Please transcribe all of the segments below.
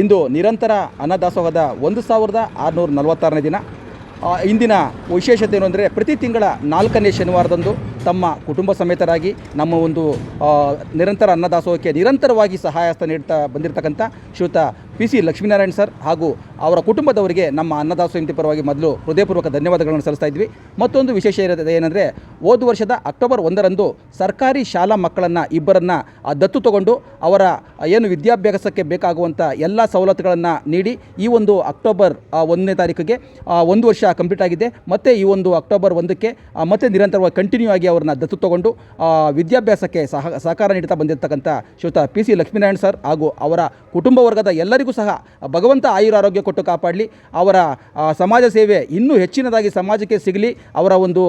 ಇಂದು ನಿರಂತರ ಅನ್ನದಾಸೋಹದ ಒಂದು ಸಾವಿರದ ಆರುನೂರ ನಲವತ್ತಾರನೇ ದಿನ. ಇಂದಿನ ವಿಶೇಷತೆ ಏನು ಅಂದರೆ ಪ್ರತಿ ತಿಂಗಳ ನಾಲ್ಕನೇ ಶನಿವಾರದಂದು ತಮ್ಮ ಕುಟುಂಬ ಸಮೇತರಾಗಿ ನಮ್ಮ ಒಂದು ನಿರಂತರ ಅನ್ನದಾಸೋಹಕ್ಕೆ ನಿರಂತರವಾಗಿ ಸಹಾಯ ಹಸ್ತ ನೀಡ್ತಾ ಬಂದಿರತಕ್ಕಂಥ ಶ್ರೀಯುತ ಪಿ ಸಿ ಲಕ್ಷ್ಮೀನಾರಾಯಣ್ ಸರ್ ಹಾಗೂ ಅವರ ಕುಟುಂಬದವರಿಗೆ ನಮ್ಮ ಅನ್ನದಾಸೋಹ ಸಮಿತಿ ಪರವಾಗಿ ಮೊದಲು ಹೃದಯಪೂರ್ವಕ ಧನ್ಯವಾದಗಳನ್ನು ಸಲ್ಲಿಸ್ತಾ ಇದ್ವಿ. ಮತ್ತೊಂದು ವಿಶೇಷ ಇರೋದು ಏನಂದರೆ, ಹೋದ ವರ್ಷದ ಅಕ್ಟೋಬರ್ ಒಂದರಂದು ಸರ್ಕಾರಿ ಶಾಲಾ ಮಕ್ಕಳನ್ನು ಇಬ್ಬರನ್ನು ದತ್ತು ತಗೊಂಡು ಅವರ ಏನು ವಿದ್ಯಾಭ್ಯಾಸಕ್ಕೆ ಬೇಕಾಗುವಂಥ ಎಲ್ಲ ಸವಲತ್ತುಗಳನ್ನು ನೀಡಿ ಈ ಒಂದು ಅಕ್ಟೋಬರ್ ಒಂದನೇ ತಾರೀಕಿಗೆ ಒಂದು ವರ್ಷ ಕಂಪ್ಲೀಟ್ ಆಗಿದೆ. ಮತ್ತು ಈ ಒಂದು ಅಕ್ಟೋಬರ್ ಒಂದಕ್ಕೆ ಮತ್ತೆ ನಿರಂತರವಾಗಿ ಕಂಟಿನ್ಯೂ ಆಗಿ ಅವ್ರನ್ನ ದತ್ತು ತಗೊಂಡು ವಿದ್ಯಾಭ್ಯಾಸಕ್ಕೆ ಸಹ, ಸಹಕಾರ ನೀಡ್ತಾ ಬಂದಿರತಕ್ಕಂಥ ಶ್ರೀಯುತ ಪಿ ಸಿ ಲಕ್ಷ್ಮೀನಾರಾಯಣ ಸರ್ ಹಾಗೂ ಅವರ ಕುಟುಂಬ ವರ್ಗದ ಎಲ್ಲರಿಗೂ ಸಹ ಭಗವಂತ ಆಯುರ ಆರೋಗ್ಯ ಕೊಟ್ಟು ಕಾಪಾಡಲಿ. ಅವರ ಸಮಾಜ ಸೇವೆ ಇನ್ನೂ ಹೆಚ್ಚಿನದಾಗಿ ಸಮಾಜಕ್ಕೆ ಸಿಗಲಿ. ಅವರ ಒಂದು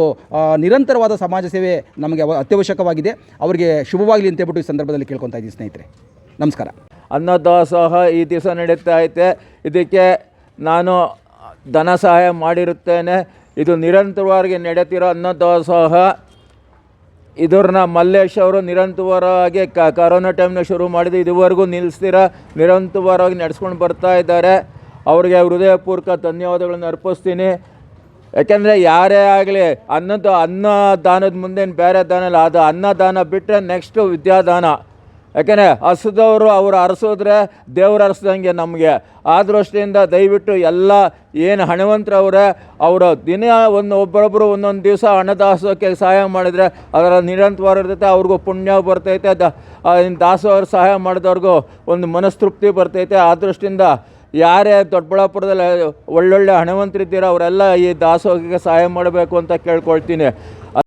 ನಿರಂತರವಾದ ಸಮಾಜ ಸೇವೆ ನಮಗೆ ಅತ್ಯವಶ್ಯಕವಾಗಿದೆ. ಅವರಿಗೆ ಶುಭವಾಗಲಿ ಅಂತ ಹೇಳ್ಬಿಟ್ಟು ಈ ಸಂದರ್ಭದಲ್ಲಿ ಕೇಳ್ಕೊತಾ ಇದ್ದೀನಿ ಸ್ನೇಹಿತರೆ. ನಮಸ್ಕಾರ. ಅನ್ನದಾಸೋಹ ಈ ದಿವಸ ನಡೀತಾ ಐತೆ. ಇದಕ್ಕೆ ನಾನು ಧನ ಸಹಾಯ ಮಾಡಿರುತ್ತೇನೆ. ಇದು ನಿರಂತರವಾಗಿ ನಡೆತಿರೋ ಅನ್ನದಾಸೋಹ ಇದನ್ನ ಮಲ್ಲೇಶ್ ಅವರು ನಿರಂತರವಾಗಿ ಕ ಕರೋನಾ ಟೈಮ್ನ ಶುರು ಮಾಡಿದ್ದು ಇದುವರೆಗೂ ನಿಲ್ಲಿಸ್ತೀರ ನಿರಂತರವಾಗಿ ನಡೆಸ್ಕೊಂಡು ಬರ್ತಾ ಇದ್ದಾರೆ. ಅವರಿಗೆ ಹೃದಯಪೂರ್ವಕ ಧನ್ಯವಾದಗಳನ್ನು ಅರ್ಪಿಸ್ತೀನಿ. ಯಾಕೆಂದರೆ ಯಾರೇ ಆಗಲಿ ಅನ್ನದ ಅನ್ನದಾನದ ಮುಂದೇನು ಬೇರೆ ದಾನ ಇಲ್ಲ. ಅದು ಅನ್ನದಾನ ಬಿಟ್ಟರೆ ನೆಕ್ಸ್ಟು ವಿದ್ಯಾದಾನ. ಯಾಕೆಂದರೆ ಹಸಿದವರು ಅವರು ಅರಸೋದ್ರೆ ದೇವ್ರು ಅರಸ್ದಂಗೆ ನಮಗೆ. ಆ ದೃಷ್ಟಿಯಿಂದ ದಯವಿಟ್ಟು ಎಲ್ಲ ಏನು ಹಣವಂತರವ್ರೆ, ಅವರು ದಿನ ಒಂದು ಒಬ್ಬರೊಬ್ಬರು ಒಂದೊಂದು ದಿವಸ ಹಣದಾಸೋಹಕ್ಕೆ ಸಹಾಯ ಮಾಡಿದರೆ ಅದರ ನಿರಂತರವಾಗಿ ಇರ್ತೈತೆ, ಅವ್ರಿಗೂ ಪುಣ್ಯ ಬರ್ತೈತೆ, ದ ದಾಸೋಹರು ಸಹಾಯ ಮಾಡಿದವ್ರಿಗೂ ಒಂದು ಮನಸ್ತೃಪ್ತಿ ಬರ್ತೈತೆ. ಆ ದೃಷ್ಟಿಯಿಂದ ಯಾರೇ ದೊಡ್ಡಬಳ್ಳಾಪುರದಲ್ಲಿ ಒಳ್ಳೊಳ್ಳೆ ಹಣವಂತರಿದ್ದೀರೋ ಅವರೆಲ್ಲ ಈ ದಾಸೋಹಕ್ಕೆ ಸಹಾಯ ಮಾಡಬೇಕು ಅಂತ ಕೇಳ್ಕೊಳ್ತೀನಿ.